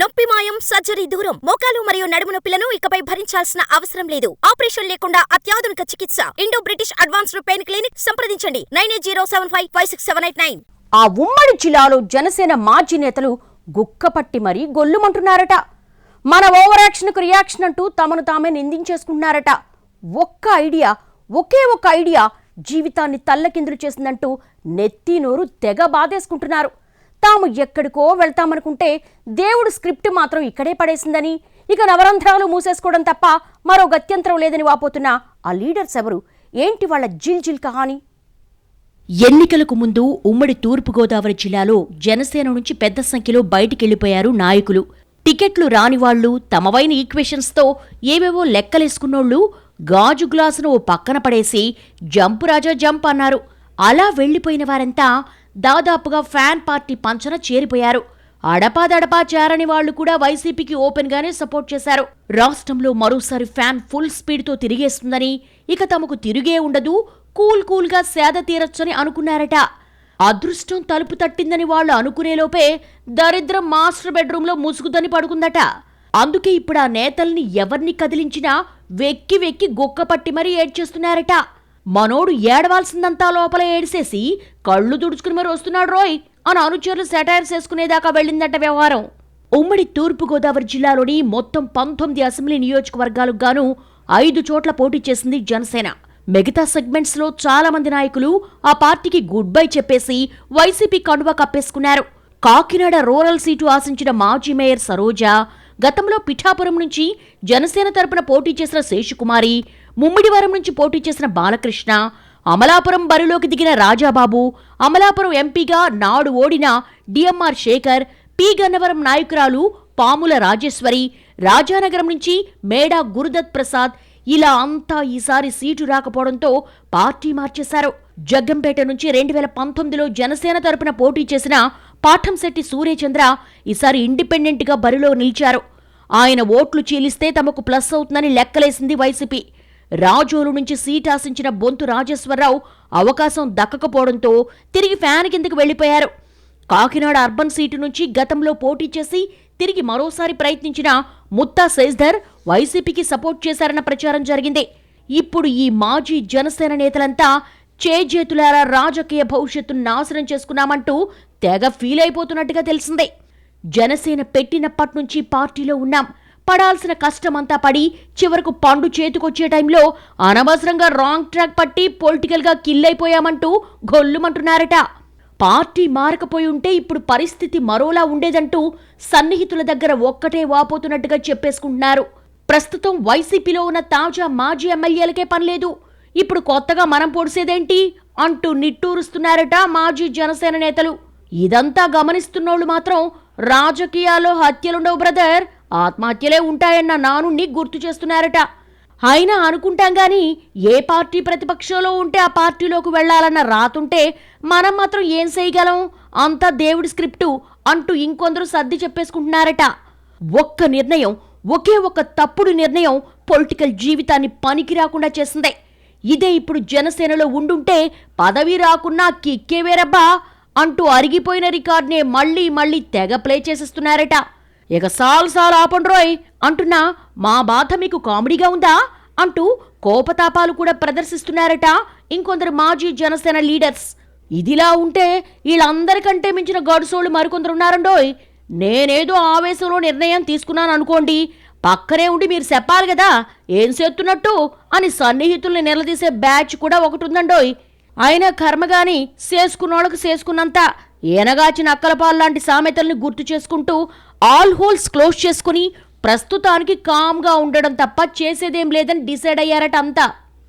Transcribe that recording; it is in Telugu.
నొప్పి మాయం సర్జరీ దూరం. మోకాలు మరియు నడుము నొప్పులను ఇకపై భరించాల్సిన అవసరం లేదు. ఆపరేషన్ లేకుండా అత్యాధునిక చికిత్స. Indo British advanced pain clinic సంప్రదించండి. Nine eight zero seven five five six seven eight nine. ఆ ఉమ్మడి జిల్లాలో జనసేన మాజీ నేతలు గుక్కపట్టి మరీ గొల్లుమంటున్నారట. మన ఓవర్ రియాక్షన్ అంటూ తమను తామే నిందించేసుకుంటున్నారట. ఒక్క ఐడియా ఒకే ఒక ఐడియా జీవితాన్ని తల్లకిందులు చేసిందంటూ నెత్తి నోరు తెగ బాధేసుకుంటున్నారు. తాము ఎక్కడికో వెళ్తామనుకుంటే దేవుడు స్క్రిప్ట్ మాత్రం ఇక్కడే పడేసిందని. ఇక నవరంధ్రాలు మూసేసుకోవడం తప్ప మరో గత్యంతరం లేదని వాపోతున్న ఆ లీడర్స్ ఎవరు? ఏంటి వాళ్ళ జిల్ జిల్ కహాని? ఎన్నికలకు ముందు ఉమ్మడి తూర్పుగోదావరి జిల్లాలో జనసేన నుంచి పెద్ద సంఖ్యలో బయటికెళ్ళిపోయారు నాయకులు. టికెట్లు రానివాళ్ళు తమవైన ఈక్వేషన్స్తో ఏవేవో లెక్కలేసుకున్నోళ్ళు గాజు గ్లాసును ఓ పక్కన పడేసి జంపు రాజా జంప్ అన్నారు. అలా వెళ్ళిపోయిన వారంతా దాదాపుగా ఫ్యాన్ పార్టీ పంచన చేరిపోయారు. అడపాదడపా చేరని వాళ్ళు కూడా వైసీపీకి ఓపెన్ గానే సపోర్ట్ చేశారు. రాష్ట్రంలో మరోసారి ఫ్యాన్ ఫుల్ స్పీడ్తో తిరిగేస్తుందని ఇక తమకు తిరిగే ఉండదు కూల్ కూల్గా సేద తీరొచ్చని అనుకున్నారట. అదృష్టం తలుపు తట్టిందని వాళ్ళు అనుకునేలోపే దరిద్రం మాస్టర్ బెడ్రూంలో ముసుగుదని పడుకుందట. అందుకే ఇప్పుడు ఆ నేతల్ని ఎవర్ని కదిలించినా వెక్కి వెక్కి గొక్క పట్టి మరీ ఏడ్చేస్తున్నారట. మనోడు ఏడవాల్సిందంతా లోపల ఏడిసేసి కళ్ళు తుడుచుకుని మరి వస్తున్నాడు రోయ్ అని అనుచరులు సెటైర్స్ వేసుకునేదాకా వెళ్ళిందట వ్యవహారం. ఉమ్మడి తూర్పుగోదావరి జిల్లాలోని మొత్తం పంతొమ్మిది అసెంబ్లీ నియోజకవర్గాలకు గాను ఐదు చోట్ల పోటీ చేసింది జనసేన. మిగతా సెగ్మెంట్స్లో చాలామంది నాయకులు ఆ పార్టీకి గుడ్ బై చెప్పేసి వైసీపీ కండువా కప్పేసుకున్నారు. కాకినాడ రూరల్ సీటు ఆశించిన మాజీ మేయర్ సరోజ గతంలో పిఠాపురం నుంచి జనసేన తరపున పోటీ చేసిన శేషుకుమారి ముమ్మిడివరం నుంచి పోటీ చేసిన బాలకృష్ణ అమలాపురం బరిలోకి దిగిన రాజాబాబు అమలాపురం ఎంపీగా నాడు ఓడిన డిఎంఆర్ శేఖర్ పి గన్నవరం నాయకురాలు పాముల రాజేశ్వరి రాజానగరం నుంచి మేడా గురుదత్ ప్రసాద్ ఇలా అంతా ఈసారి సీటు రాకపోవడంతో పార్టీ మార్చేశారు. జగ్గంపేట నుంచి రెండు వేల పంతొమ్మిదిలో జనసేన తరపున పోటీ చేసిన పాఠంశెట్టి సూర్యచంద్ర ఈసారి ఇండిపెండెంట్గా బరిలో నిలిచారు. ఆయన ఓట్లు చీలిస్తే తమకు ప్లస్ అవుతుందని లెక్కలేసింది వైసీపీ. రాజోలు నుంచి సీట్ ఆశించిన బొంతు రాజేశ్వరరావు అవకాశం దక్కకపోవడంతో తిరిగి ఫ్యాన్ కిందకు వెళ్ళిపోయారు కాకినాడ అర్బన్ సీటు నుంచి గతంలో పోటీ చేసి తిరిగి మరోసారి ప్రయత్నించిన ముత్తా సైజ్ధర్ వైసీపీకి సపోర్ట్ చేశారన్న ప్రచారం జరిగింది. ఇప్పుడు ఈ మాజీ జనసేన నేతలంతా చేజేతులారా రాజకీయ భవిష్యత్తును నాశనం చేసుకున్నామంటూ తెగ ఫీల్ అయిపోతున్నట్టుగా తెలిసిందే. జనసేన పెట్టినప్పటి నుంచి పార్టీలో ఉన్నాం. పడాల్సిన కష్టమంతా పడి చివరకు పండు చేతికొచ్చే టైంలో అనవసరంగా రాంగ్ ట్రాక్ పట్టి పొలిటికల్గా కిల్ అయిపోయామంటూ గొల్లుమంటున్నారట. పార్టీ మారకపోయి ఉంటే ఇప్పుడు పరిస్థితి మరోలా ఉండేదంటూ సన్నిహితుల దగ్గర ఒక్కటే వాపోతున్నట్టుగా చెప్పేసుకుంటున్నారు. ప్రస్తుతం వైసీపీలో ఉన్న తాజా మాజీ ఎమ్మెల్యేలకే పనిలేదు ఇప్పుడు కొత్తగా మనం పొడిసేదేంటి అంటూ నిట్టూరుస్తున్నారట మాజీ జనసేన నేతలు. ఇదంతా గమనిస్తున్నోళ్ళు మాత్రం రాజకీయాల్లో హత్యలుండవు బ్రదర్. ఆత్మహత్యలే ఉంటాయన్న నానుణ్ణి గుర్తు చేస్తున్నారట. అయినా అనుకుంటాం కానీ ఏ పార్టీ ప్రతిపక్షంలో ఉంటే ఆ పార్టీలోకి వెళ్ళాలన్న రాతుంటే మనం మాత్రం ఏం చేయగలం? అంతా దేవుడి స్క్రిప్టు అంటూ ఇంకొందరు సర్ది చెప్పేసుకుంటున్నారట. ఒక్క నిర్ణయం ఒకే ఒక తప్పుడు నిర్ణయం పొలిటికల్ జీవితాన్ని పనికి రాకుండా చేసిందే. ఇదే ఇప్పుడు జనసేనలో ఉండుంటే పదవి రాకున్నా కిక్కే వేరబ్బా అంటూ అరిగిపోయిన రికార్డ్నే మళ్ళీ మళ్ళీ తెగ ప్లే చేసేస్తున్నారట. ఇక సాల్ సాల్ ఆపండ్రోయ్ అంటున్నా మా బాధ మీకు కామెడీగా ఉందా? అంటూ కోపతాపాలు కూడా ప్రదర్శిస్తున్నారట ఇంకొందరు మాజీ జనసేన లీడర్స్. ఇదిలా ఉంటే వీళ్ళందరికంటే మించిన గడుసోళ్ళు మరికొందరున్నారండోయ్ నేనేదో ఆవేశంలో నిర్ణయం తీసుకున్నాను అనుకోండి పక్కనే ఉండి మీరు చెప్పాలి కదా ఏం చేస్తున్నట్టు అని సన్నిహితుల్ని నిలదీసే బ్యాచ్ కూడా ఒకటి ఉందండోయ్ అయినా కర్మగాని చేసుకున్నోళ్ళకు చేసుకున్నంత ఏనగాచిన అక్కలపాలు లాంటి సామెతల్ని గుర్తు చేసుకుంటూ ఆల్ హోల్స్ క్లోజ్ చేసుకుని ప్రస్తుతానికి కామ్గా ఉండడం తప్ప చేసేదేం లేదని డిసైడ్ అయ్యారట అంతా.